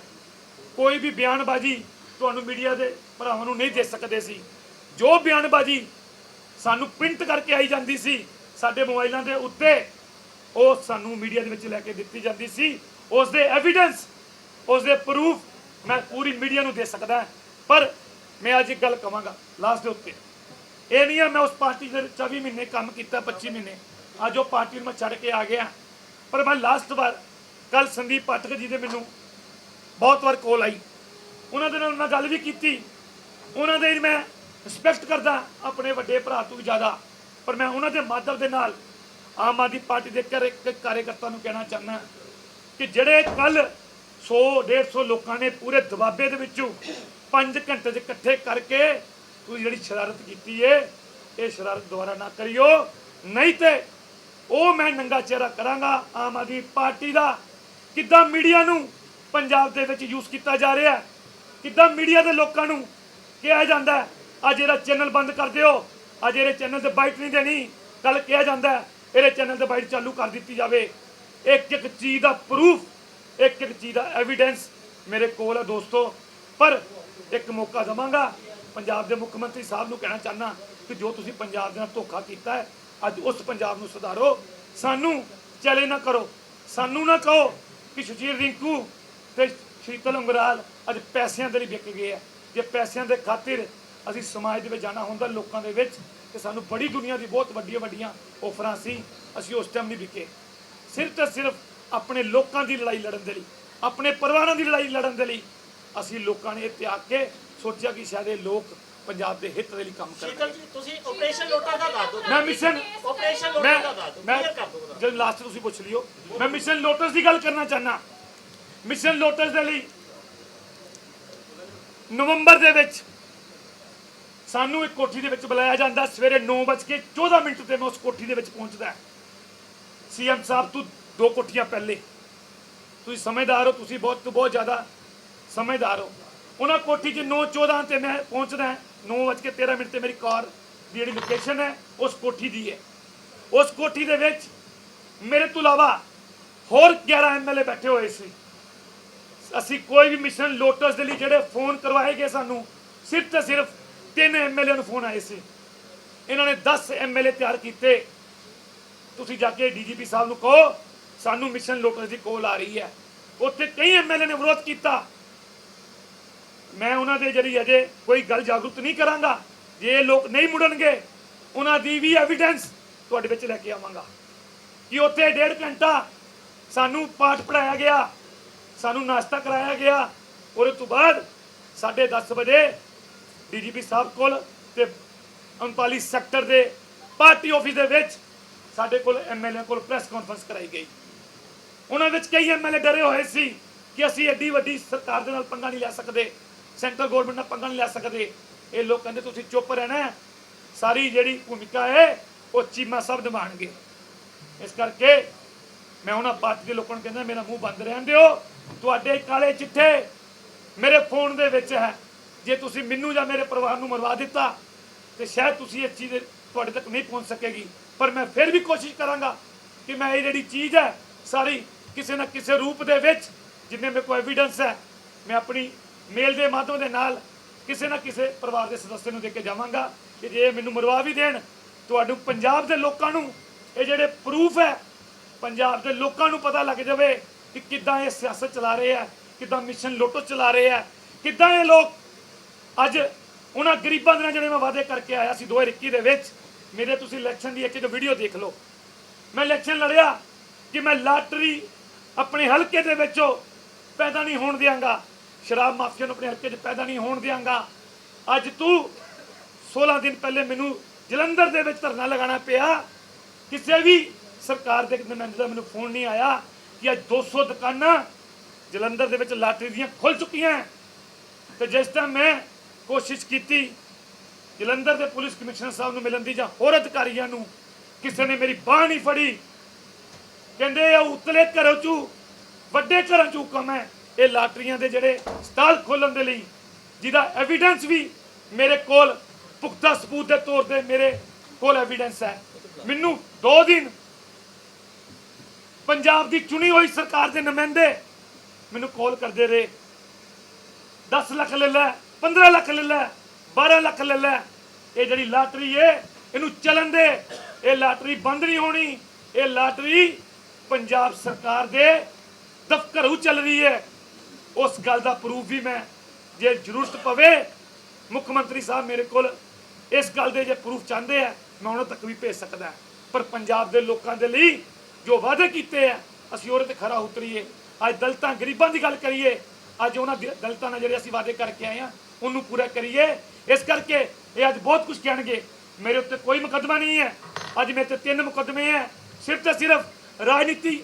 A: ਕੋਈ ਵੀ ਬਿਆਨਬਾਜ਼ੀ ਤੁਹਾਨੂੰ ਮੀਡੀਆ ਦੇ ਭਰਾਵਾਂ ਨੂੰ ਨਹੀਂ ਦੇ ਸਕਦੇ ਸੀ। ਜੋ ਬਿਆਨਬਾਜ਼ੀ ਸਾਨੂੰ ਪ੍ਰਿੰਟ ਕਰਕੇ ਆਈ ਜਾਂਦੀ ਸੀ, ਸਾਡੇ ਮੋਬਾਈਲਾਂ ਦੇ ਉੱਤੇ, ਉਹ ਸਾਨੂੰ ਮੀਡੀਆ ਦੇ ਵਿੱਚ ਲੈ ਕੇ ਦਿੱਤੀ ਜਾਂਦੀ ਸੀ। ਉਸ ਦੇ ਐਵੀਡੈਂਸ ਉਸ ਦੇ ਪ੍ਰੂਫ ਮੈਂ ਪੂਰੀ ਮੀਡੀਆ ਨੂੰ ਦੇ ਸਕਦਾ ਪਰ ਮੈਂ ਅੱਜ ਇੱਕ ਗੱਲ ਕਵਾਂਗਾ ਲਾਸਟ ਦੇ ਉੱਤੇ। ਇਹ ਨਹੀਂ ਹੈ ਮੈਂ ਉਸ ਪਾਰਟੀ ਦੇ 24 ਮਹੀਨੇ ਕੰਮ ਕੀਤਾ 25 ਮਹੀਨੇ। ਅੱਜ ਉਹ ਪਾਰਟੀ ਨੂੰ ਮੈਂ ਛੱਡ ਕੇ ਆ ਗਿਆ। ਪਰ ਮੈਂ ਲਾਸਟ ਵਾਰ ਕੱਲ ਸੰਦੀਪ ਪਾਠਕ ਜੀ ਦੇ ਮੈਨੂੰ ਬਹੁਤ ਵਾਰ ਕੋਲ ਆਈ। ਉਹਨਾਂ ਦੇ ਨਾਲ ਮੈਂ ਗੱਲ ਵੀ ਕੀਤੀ। ਉਹਨਾਂ ਦੇ ਮੈਂ ਰਿਸਪੈਕਟ ਕਰਦਾ ਆਪਣੇ ਵੱਡੇ ਭਰਾ ਤੋਂ ਵੀ ਜ਼ਿਆਦਾ। ਪਰ ਮੈਂ ਉਹਨਾਂ ਦੇ ਮਾਧਵ ਦੇ ਨਾਲ ਆਮ ਆਦਮੀ ਪਾਰਟੀ ਦੇ ਕਰ ਕਾਰਜਕਰਤਾ ਨੂੰ ਕਹਿਣਾ ਚਾਹੁੰਦਾ ਕਿ ਜਿਹੜੇ ਕੱਲ 100 150 ਲੋਕਾਂ ਨੇ ਪੂਰੇ ਦਬਾਬੇ ਦੇ ਵਿੱਚੋਂ 5 ਘੰਟੇ 'ਚ ਇਕੱਠੇ ਕਰਕੇ ਤੁਸੀਂ ਜਿਹੜੀ ਸ਼ਰਾਰਤ ਕੀਤੀ ਏ, ਇਹ ਸ਼ਰਾਰਤ ਦੁਬਾਰਾ ਨਾ ਕਰਿਓ। ਨਹੀਂ ਤੇ ਉਹ ਮੈਂ ਨੰਗਾ ਚਿਹਰਾ ਕਰਾਂਗਾ ਆਮ ਆਦਮੀ ਪਾਰਟੀ ਦਾ। ਕਿੱਦਾਂ ਮੀਡੀਆ ਨੂੰ ਪੰਜਾਬ ਦੇ ਵਿੱਚ ਯੂਜ਼ ਕੀਤਾ ਜਾ ਰਿਹਾ? ਹੈ ਕਿੱਦਾਂ ਮੀਡੀਆ ਦੇ ਲੋਕਾਂ ਨੂੰ ਕਿਹਾ ਜਾਂਦਾ ਅੱਜ ਇਹਦਾ ਚੈਨਲ ਬੰਦ ਕਰ ਦਿਓ, ਅੱਜ ਇਹਦੇ ਚੈਨਲ ਤੇ ਬਾਈਟ ਨਹੀਂ ਦੇਣੀ ਕੱਲ ਕਿਹਾ ਜਾਂਦਾ ਇਹਦੇ ਚੈਨਲ ਤੇ ਬਾਈਟ ਚਾਲੂ ਕਰ ਦਿੱਤੀ ਜਾਵੇ। ਇੱਕ ਇੱਕ ਚੀਜ਼ ਦਾ ਪ੍ਰੂਫ ਇੱਕ ਇੱਕ ਚੀਜ਼ ਦਾ ਐਵੀਡੈਂਸ ਮੇਰੇ ਕੋਲ ਹੈ ਦੋਸਤੋ। ਪਰ ਇੱਕ ਮੌਕਾ ਦਵਾਂਗਾ, ਪੰਜਾਬ ਦੇ ਮੁੱਖ ਮੰਤਰੀ ਸਾਹਿਬ ਨੂੰ ਕਹਿਣਾ ਚਾਹਨਾ ਕਿ ਜੋ ਤੁਸੀਂ ਪੰਜਾਬ ਦੇ ਨਾਲ ਧੋਖਾ ਕੀਤਾ ਹੈ, ਅੱਜ ਉਸ ਪੰਜਾਬ ਨੂੰ ਸੁਧਾਰੋ। ਸਾਨੂੰ ਚਲੇ ਨਾ ਕਰੋ, ਸਾਨੂੰ ਨਾ ਕਹੋ ਕਿ ਸੁਸ਼ੀਲ ਰਿੰਕੂ ਤੇ ਸ਼ੀਤਲ ਉਂਗਰਾਲ ਅੱਜ ਪੈਸਿਆਂ ਦੇ ਲਈ ਵਿਕ ਗਏ ਆ। ਜੇ ਪੈਸਿਆਂ ਦੇ ਖਾਤਰ ਅਸੀਂ ਸਮਾਜ ਦੇ ਵਿੱਚ ਜਾਣਾ ਹੁੰਦਾ, ਲੋਕਾਂ ਦੇ ਵਿੱਚ, ਤੇ ਸਾਨੂੰ ਬੜੀ ਦੁਨੀਆ ਦੀ ਬਹੁਤ ਵੱਡੀਆਂ ਵੱਡੀਆਂ ਆਫਰਾਂ ਸੀ, ਅਸੀਂ ਉਸ ਟਾਈਮ ਨਹੀਂ ਵਿਕੇ। ਸਿਰਫ ਤੇ ਸਿਰਫ ਆਪਣੇ ਲੋਕਾਂ ਦੀ ਲੜਾਈ ਲੜਨ ਦੇ ਲਈ ਆਪਣੇ ਪਰਿਵਾਰਾਂ ਦੀ ਲੜਾਈ ਲੜਨ ਦੇ ਲਈ ਅਸੀਂ ਲੋਕਾਂ ਨੇ ਇਹ ਤਿਆਗ ਕੇ ਸੋਚਿਆ ਕਿ ਸ਼ਾਇਦ ਇਹ ਲੋਕ ਪੰਜਾਬ ਦੇ ਹਿੱਤ ਦੇ ਲਈ ਕੰਮ
D: ਸ਼ੀਤਲ
A: ਕਰਨਗੇ
D: ਜੀ ਤੁਸੀਂ ਆਪਰੇਸ਼ਨ ਲੋਟਾ ਦਾ ਦੱਸ ਦਿਓ।
A: ਮੈਂ ਮਿਸ਼ਨ
D: ਆਪਰੇਸ਼ਨ ਲੋਟਾ ਦਾ ਦੱਸ ਦਿਓ।
A: ਮੈਂ ਜਦ ਲਾਸਟ ਤੁਸੀਂ ਪੁੱਛ ਲਿਓ ਮੈਂ ਮਿਸ਼ਨ ਲੋਟਸ ਦੀ ਗੱਲ ਕਰਨਾ ਚਾਹਨਾ ਮਿਸ਼ਨ ਲੋਟਸ ਦੇ ਲਈ ਨਵੰਬਰ ਦੇ ਵਿੱਚ ਸਾਨੂੰ ਇੱਕ ਕੋਠੀ ਦੇ ਵਿੱਚ ਬੁਲਾਇਆ ਜਾਂਦਾ। ਸਵੇਰੇ 9:14 ਮਿੰਟ ਤੇ ਮੈਂ ਉਸ ਕੋਠੀ ਦੇ ਵਿੱਚ ਪਹੁੰਚਦਾ। ਸੀਐਮ ਸਾਹਿਬ ਤੋਂ ਦੋ ਕੋਠੀਆਂ ਪਹਿਲੇ। ਤੁਸੀਂ ਸਮਝਦਾਰ ਹੋ, ਤੁਸੀਂ ਬਹੁਤ ਤੋਂ ਬਹੁਤ ਜ਼ਿਆਦਾ ਸਮਝਦਾਰ ਹੋ। ਉਹਨਾਂ ਕੋਠੀ 'ਚ 9:14 ਤੇ ਮੈਂ ਪਹੁੰਚਦਾ 9:13 ਮਿੰਟ ਤੇ ਮੇਰੀ ਕਾਰ ਦੀ ਜਿਹੜੀ ਲੋਕੇਸ਼ਨ ਹੈ, ਉਸ ਕੋਠੀ ਦੀ ਹੈ। ਉਸ ਕੋਠੀ ਦੇ ਵਿੱਚ ਮੇਰੇ ਤੋਂ ਇਲਾਵਾ ਹੋਰ 11 ਐਮਐਲਏ ਬੈਠੇ ਹੋਏ ਸੀ। ਅਸੀਂ ਕੋਈ ਵੀ ਮਿਸ਼ਨ ਲੋਟਸ ਦੇ ਲਈ ਜਿਹੜੇ ਫੋਨ ਕਰਵਾਏ ਗਏ ਸਾਨੂੰ, ਸਿਰਫ ਤੇ ਸਿਰਫ ਤਿੰਨ ਐਮਐਲਏ ਨੂੰ ਫੋਨ ਆਏ ਸੀ। ਇਹਨਾਂ ਨੇ 10 ਐਮਐਲਏ ਤਿਆਰ ਕੀਤੇ। ਤੁਸੀਂ ਜਾ ਕੇ ਡੀਜੀਪੀ ਸਾਹਿਬ ਨੂੰ ਕਹੋ, ਸਾਨੂੰ ਮਿਸ਼ਨ ਲੋਟਸ ਦੀ ਕੋਲ ਆ ਰਹੀ ਹੈ। ਉੱਥੇ ਕਈ ਐਮਐਲਏ ਨੇ ਵਿਰੋਧ ਕੀਤਾ। ਮੈਂ ਉਹਨਾਂ ਦੇ ਜਿਹੜੀ ਅਜੇ ਕੋਈ ਗੱਲ ਜਾਗਰੂਕ ਨਹੀਂ ਕਰਾਂਗਾ। ਜੇ ਲੋਕ ਨਹੀਂ ਮੁੜਨਗੇ, ਉਹਨਾਂ ਦੀ ਵੀ ਐਵੀਡੈਂਸ ਤੁਹਾਡੇ ਵਿੱਚ ਲੈ ਕੇ ਆਵਾਂਗਾ। ਕਿ ਉੱਥੇ ਡੇਢ ਘੰਟਾ ਸਾਨੂੰ ਪਾਠ ਪੜਾਇਆ ਗਿਆ, ਸਾਨੂੰ ਨਾਸ਼ਤਾ ਕਰਾਇਆ ਗਿਆ ਔਰ ਤੋਂ ਬਾਅਦ 10:30 ਵਜੇ ਡੀਜੀਪੀ ਸਾਹਿਬ ਕੋਲ ਤੇ 39 ਸੈਕਟਰ ਦੇ ਪਾਰਟੀ ਆਫਿਸ ਦੇ ਵਿੱਚ ਸਾਡੇ ਕੋਲ ਐਮਐਲਏ ਕੋਲ ਪ੍ਰੈਸ ਕਾਨਫਰੰਸ ਕਰਾਈ ਗਈ। ਉਹਨਾਂ ਵਿੱਚ ਕਈ ਐਮਐਲਏ ਡਰੇ ਹੋਏ ਸੀ ਕਿ ਅਸੀਂ ਐਡੀ ਵੱਡੀ ਸਰਕਾਰ ਦੇ ਨਾਲ ਪੰਗਾ ਨਹੀਂ ਲੈ ਸਕਦੇ ਸੈਂਟਰਲ ਗਵਰਨਮੈਂਟ ਨਾਲ ਪੰਗਾ ਨਹੀਂ ਲੈ ਸਕਦੇ। ਇਹ ਲੋਕ ਕਹਿੰਦੇ, ਤੁਸੀਂ ਚੁੱਪ ਰਹਿਣਾ ਸਾਰੀ ਜਿਹੜੀ ਭੂਮਿਕਾ ਹੈ, ਉਹ ਚੀਮਾ ਸਾਹਿਬ ਨਿਭਾਉਣਗੇ। ਇਸ ਕਰਕੇ ਮੈਂ ਉਹਨਾਂ ਪਾਰਟੀ ਦੇ ਲੋਕਾਂ ਨੂੰ ਕਹਿੰਦਾ, ਮੇਰਾ ਮੂੰਹ ਬੰਦ ਰਹਿਣ ਦਿਓ। ਤੁਹਾਡੇ ਕਾਲੇ ਚਿੱਠੇ ਮੇਰੇ ਫੋਨ ਦੇ ਵਿੱਚ ਹੈ। ਜੇ ਤੁਸੀਂ ਮੈਨੂੰ ਜਾਂ ਮੇਰੇ ਪਰਿਵਾਰ ਨੂੰ ਮਰਵਾ ਦਿੱਤਾ, ਤੇ ਸ਼ਾਇਦ ਤੁਸੀਂ ਇਸ ਚੀਜ਼ ਤੁਹਾਡੇ ਤੱਕ ਨਹੀਂ ਪਹੁੰਚ ਸਕੇਗੀ। ਪਰ ਮੈਂ ਫਿਰ ਵੀ ਕੋਸ਼ਿਸ਼ ਕਰਾਂਗਾ ਕਿ ਮੈਂ ਇਹ ਜਿਹੜੀ ਚੀਜ਼ ਹੈ ਸਾਰੀ ਕਿਸੇ ਨਾ ਕਿਸੇ ਰੂਪ ਦੇ ਵਿੱਚ, ਜਿੰਨੇ ਮੇਰੇ ਕੋਲ ਐਵੀਡੈਂਸ ਹੈ, ਮੈਂ ਆਪਣੀ ਮੇਲ ਦੇ ਮਾਧਿਅਮ ਦੇ ਨਾਲ ਕਿਸੇ ਨਾ ਕਿਸੇ ਪਰਿਵਾਰ ਦੇ ਸਦੱਸਿਆ ਨੂੰ ਦੇ ਕੇ ਜਾਵਾਂਗਾ ਕਿ ਜੇ ਇਹ ਮੈਨੂੰ ਮਰਵਾ ਵੀ ਦੇਣ ਤੁਹਾਨੂੰ ਪੰਜਾਬ ਦੇ ਲੋਕਾਂ ਨੂੰ ਇਹ ਜਿਹੜੇ ਪ੍ਰੂਫ ਹੈ, ਪੰਜਾਬ ਦੇ ਲੋਕਾਂ ਨੂੰ ਪਤਾ ਲੱਗ ਜਾਵੇ ਕਿ ਕਿੱਦਾਂ ਇਹ ਸਿਆਸਤ ਚਲਾ ਰਹੇ ਆ ਕਿੱਦਾਂ ਮਿਸ਼ਨ ਲੋਟੋ ਚਲਾ ਰਹੇ ਆ ਕਿੱਦਾਂ ਇਹ ਲੋਕ ਅੱਜ ਉਹਨਾਂ ਗਰੀਬਾਂ ਦੇ ਨਾਲ ਜਿਹੜੇ ਮੈਂ ਵਾਅਦੇ ਕਰਕੇ ਆਇਆ ਸੀ 2021 ਦੇ ਵਿੱਚ ਮੇਰੇ ਤੁਸੀਂ ਇਲੈਕਸ਼ਨ ਦੀ ਇੱਕ ਇੱਕ ਵੀਡੀਓ ਦੇਖ ਲਓ। ਮੈਂ ਇਲੈਕਸ਼ਨ ਲੜਿਆ ਕਿ ਮੈਂ ਲਾਟਰੀ ਆਪਣੇ ਹਲਕੇ ਦੇ ਵਿੱਚੋਂ ਪੈਦਾ ਨਹੀਂ ਹੋਣ ਦਿਆਂਗਾ। ਸ਼ਰਾਬ ਮਾਫੀਆ ਨੂੰ ਆਪਣੇ ਹਲਕੇ 'ਚ ਪੈਦਾ ਨਹੀਂ ਹੋਣ ਦਿਆਂਗਾ। ਅੱਜ ਤੂੰ 16 ਦਿਨ ਪਹਿਲੇ ਮੈਨੂੰ ਜਲੰਧਰ ਦੇ ਵਿੱਚ ਧਰਨਾ ਲਗਾਉਣਾ ਪਿਆ। ਕਿਸੇ ਵੀ ਸਰਕਾਰ ਦੇ ਨੁਮਾਇੰਦੇ ਦਾ ਮੈਨੂੰ ਫੋਨ ਨਹੀਂ ਆਇਆ ਕਿ ਅੱਜ 200 ਦੁਕਾਨਾਂ ਜਲੰਧਰ ਦੇ ਵਿੱਚ ਲਾਟਰੀ ਦੀਆਂ ਖੁੱਲ ਚੁੱਕੀਆਂ। ਹੈ। ਤੇ ਜਿਸ ਤਰ੍ਹਾਂ ਮੈਂ ਕੋਸ਼ਿਸ਼ ਕੀਤੀ ਜਲੰਧਰ ਦੇ ਪੁਲਿਸ ਕਮਿਸ਼ਨਰ ਸਾਹਿਬ ਨੂੰ ਮਿਲਣ ਦੀ ਜਾਂ ਹੋਰ ਅਧਿਕਾਰੀਆਂ ਨੂੰ ਕਿਸੇ ਨੇ ਮੇਰੀ ਬਾਹ ਨਹੀਂ ਫੜੀ, ਕਹਿੰਦੇ ਆ, ਉਤਲੇ ਘਰੋਂ ਚੂ, ਵੱਡੇ ਘਰਾਂ ਚੋਂ ਕੰਮ ਹੈ। ਇਹ ਲਾਟਰੀਆਂ ਦੇ ਜਿਹੜੇ ਸਟਾਲ ਖੋਲਣ ਦੇ ਲਈ, ਜਿਹਦਾ ਐਵੀਡੈਂਸ ਵੀ ਮੇਰੇ ਕੋਲ ਪੁਖਤਾ ਸਬੂਤ ਦੇ ਤੌਰ ਤੇ ਮੇਰੇ ਕੋਲ ਐਵੀਡੈਂਸ ਹੈ। ਮੈਨੂੰ 2 ਦਿਨ ਪੰਜਾਬ ਦੀ ਚੁਣੀ ਹੋਈ ਸਰਕਾਰ ਦੇ ਨੁਮਾਇੰਦੇ ਮੈਨੂੰ ਕਾਲ ਕਰਦੇ ਰਹੇ। 10 ਲੱਖ ਲੈ ਲੈ 15 ਲੱਖ ਲੈ ਲੈ। 12 ਲੱਖ ਲੈ ਲੈ। ਇਹ ਜਿਹੜੀ ਲਾਟਰੀ ਏ, ਇਹਨੂੰ ਚੱਲਣ ਦੇ। ਇਹ ਲਾਟਰੀ ਬੰਦ ਨਹੀਂ ਹੋਣੀ। ਇਹ ਲਾਟਰੀ ਪੰਜਾਬ ਸਰਕਾਰ ਦੇ ਦਫ਼ਤਰੋਂ ਚੱਲ ਰਹੀ ਹੈ ਉਸ ਗੱਲ ਦਾ ਪ੍ਰੂਫ ਵੀ ਮੈਂ, ਜੇ ਜ਼ਰੂਰਤ ਪਵੇ, ਮੁੱਖ ਮੰਤਰੀ ਸਾਹਿਬ ਮੇਰੇ ਕੋਲ ਇਸ ਗੱਲ ਦੇ ਜੇ ਪ੍ਰੂਫ ਚਾਹੁੰਦੇ ਆ, ਮੈਂ ਉਹਨਾਂ ਤੱਕ ਵੀ ਭੇਜ ਸਕਦਾ। ਪਰ ਪੰਜਾਬ ਦੇ ਲੋਕਾਂ ਦੇ ਲਈ ਜੋ ਵਾਅਦੇ ਕੀਤੇ ਆ, ਅਸੀਂ ਉਹਦੇ ਤੇ ਖਰਾ ਉਤਰੀਏ। ਅੱਜ ਦਲਤਾਂ ਗਰੀਬਾਂ ਦੀ ਗੱਲ ਕਰੀਏ ਅੱਜ ਉਹਨਾਂ ਦੀ- ਦਲਿਤਾਂ ਨਾਲ ਜਿਹੜੇ ਅਸੀਂ ਵਾਅਦੇ ਕਰਕੇ ਆਏ ਆ ਉਹਨੂੰ ਪੂਰਾ ਕਰੀਏ। ਇਸ ਕਰਕੇ ਇਹ ਅੱਜ ਬਹੁਤ ਕੁਝ ਕਹਿਣਗੇ। ਮੇਰੇ ਉੱਤੇ ਕੋਈ ਮੁਕੱਦਮਾ ਨਹੀਂ ਹੈ। ਅੱਜ ਮੇਰੇ ਤੇ ਤਿੰਨ ਮੁਕੱਦਮੇ ਹੈ। ਸਿਰਫ ਤੇ ਸਿਰਫ ਰਾਜਨੀਤੀ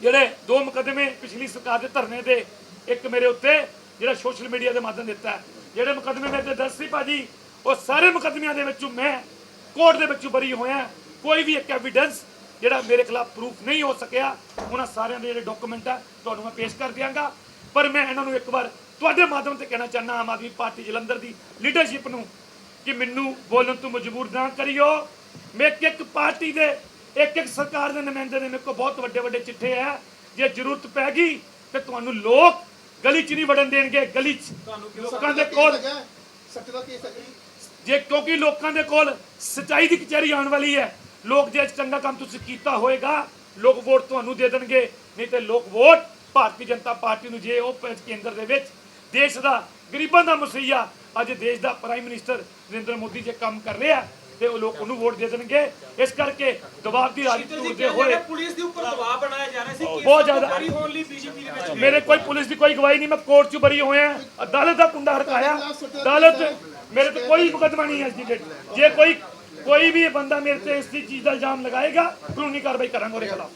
A: ਜਿਹੜੇ ਦੋ ਮੁਕੱਦਮੇ ਪਿਛਲੀ ਸਰਕਾਰ ਦੇ ਧਰਨੇ ਦੇ, ਇੱਕ ਮੇਰੇ ਉੱਤੇ ਜਿਹੜਾ ਸੋਸ਼ਲ ਮੀਡੀਆ ਦੇ ਮਾਧਿਅਮ ਦਿੱਤਾ ਜਿਹੜੇ ਮੁਕੱਦਮੇ ਮੇਰੇ ਤੇ ਦਰਜ ਸੀ ਭਾਜੀ, ਉਹ ਸਾਰੇ ਮੁਕੱਦਮਿਆਂ ਦੇ ਵਿੱਚੋਂ ਮੈਂ ਕੋਰਟ ਦੇ ਵਿੱਚੋਂ ਬਰੀ ਹੋਇਆ ਕੋਈ ਵੀ ਇੱਕ ਐਵੀਡੈਂਸ ਜਿਹੜਾ ਮੇਰੇ ਖਿਲਾਫ ਪ੍ਰੂਫ ਨਹੀਂ ਹੋ ਸਕਿਆ, ਉਹਨਾਂ ਸਾਰਿਆਂ ਦੇ ਜਿਹੜੇ ਡਾਕੂਮੈਂਟ ਆ, ਤੁਹਾਨੂੰ ਮੈਂ ਪੇਸ਼ ਕਰ ਦਿਆਂਗਾ। ਪਰ ਮੈਂ ਇਹਨਾਂ ਨੂੰ ਇੱਕ ਵਾਰ ਤੁਹਾਡੇ ਮਾਧਿਅਮ ਤੇ ਕਹਿਣਾ ਚਾਹੁੰਦਾ ਆਮ ਆਦਮੀ ਪਾਰਟੀ ਜਲੰਧਰ ਦੀ ਲੀਡਰਸ਼ਿਪ ਨੂੰ ਕਿ ਮੈਨੂੰ ਬੋਲਣ ਤੋਂ ਮਜਬੂਰ ਨਾ ਕਰਿਓ। ਮੈਂ ਇੱਕ ਇੱਕ ਪਾਰਟੀ ਦੇ ਇੱਕ ਇੱਕ ਸਰਕਾਰ ਦੇ ਨੁਮਾਇੰਦੇ ਦੇ ਮੇਰੇ ਕੋਲ ਬਹੁਤ ਵੱਡੇ ਵੱਡੇ ਚਿੱਠੇ ਆ। ਜੇ ਜ਼ਰੂਰਤ ਪੈ ਗਈ ਤੇ ਤੁਹਾਨੂੰ ਲੋਕ ਗਲੀ 'ਚ ਨਹੀਂ ਵੜਨ ਦੇਣਗੇ ਗਲੀ 'ਚ ਲੋਕਾਂ ਦੇ ਕੋਲ
F: ਸੱਟ ਦਾ ਕੇਸ ਹੈ ਜੀ
A: ਜੇ ਕਿਉਂਕਿ ਲੋਕਾਂ ਦੇ ਕੋਲ ਸਚਾਈ ਦੀ ਕਚਹਿਰੀ ਆਉਣ ਵਾਲੀ ਹੈ ਲੋਕ ਜੇ ਚੰਗਾ ਕੰਮ ਤੁਸੀਂ ਕੀਤਾ ਹੋਏਗਾ ਲੋਕ ਵੋਟ ਤੁਹਾਨੂੰ ਦੇ ਦੇਣਗੇ ਨਹੀਂ ਤੇ ਲੋਕ ਵੋਟ ਭਾਰਤੀ ਜਨਤਾ ਪਾਰਟੀ ਨੂੰ ਜੇ ਉਹ ਕੇਂਦਰ ਦੇ ਵਿੱਚ ਦੇਸ਼ ਦਾ ਗਰੀਬਾਂ ਦਾ ਮਸਈਆ ਅੱਜ ਦੇਸ਼ ਦਾ ਪ੍ਰਾਈਮ ਮਿਨਿਸਟਰ ਨਰਿੰਦਰ ਮੋਦੀ ਜੇ ਕੰਮ ਕਰ ਰਿਹਾ ਤੇ ਉਹ ਲੋਕ ਉਹਨੂੰ ਵੋਟ ਦੇ ਦੇਣਗੇ। ਇਸ ਕਰਕੇ ਦਬਾਅ ਦੀ ਰਾਜਨੀਤੀ ਤੁਰਦੇ ਹੋਏ।
H: ਪੁਲਿਸ ਦੇ ਉੱਪਰ ਦਬਾਅ ਬਣਾਇਆ ਜਾ ਰਿਹਾ ਸੀ ਕਿ
A: ਬਹੁਤ ਜ਼ਿਆਦਾ।
H: ਬਰੀ ਹੋਣ ਲਈ ਬੀਜੇਪੀ ਦੇ ਵਿੱਚ
A: ਮੇਰੇ ਕੋਈ ਪੁਲਿਸ ਦੀ ਕੋਈ ਗਵਾਹੀ ਨਹੀਂ ਮੈਂ ਕੋਰਟ 'ਚ ਬਰੀ ਹੋਇਆ। ਅਦਾਲਤ ਦਾ ਕੁੰਡਾ ਹਰਕਾਇਆ ਅਦਾਲਤ ਮੇਰੇ ਤੇ ਕੋਈ ਮੁਕੱਦਮਾ ਨਹੀਂ ਹੈ ਡੇਟ। ਜੇ ਕੋਈ ਕੋਈ ਵੀ ਬੰਦਾ ਮੇਰੇ ਤੇ ਇਸ ਚੀਜ਼ ਦਾ ਇਲਜ਼ਾਮ ਲਗਾਏਗਾ ਕਾਨੂੰਨੀ ਕਾਰਵਾਈ ਕਰਾਂਗੇ ਉਹਦੇ ਖਿਲਾਫ।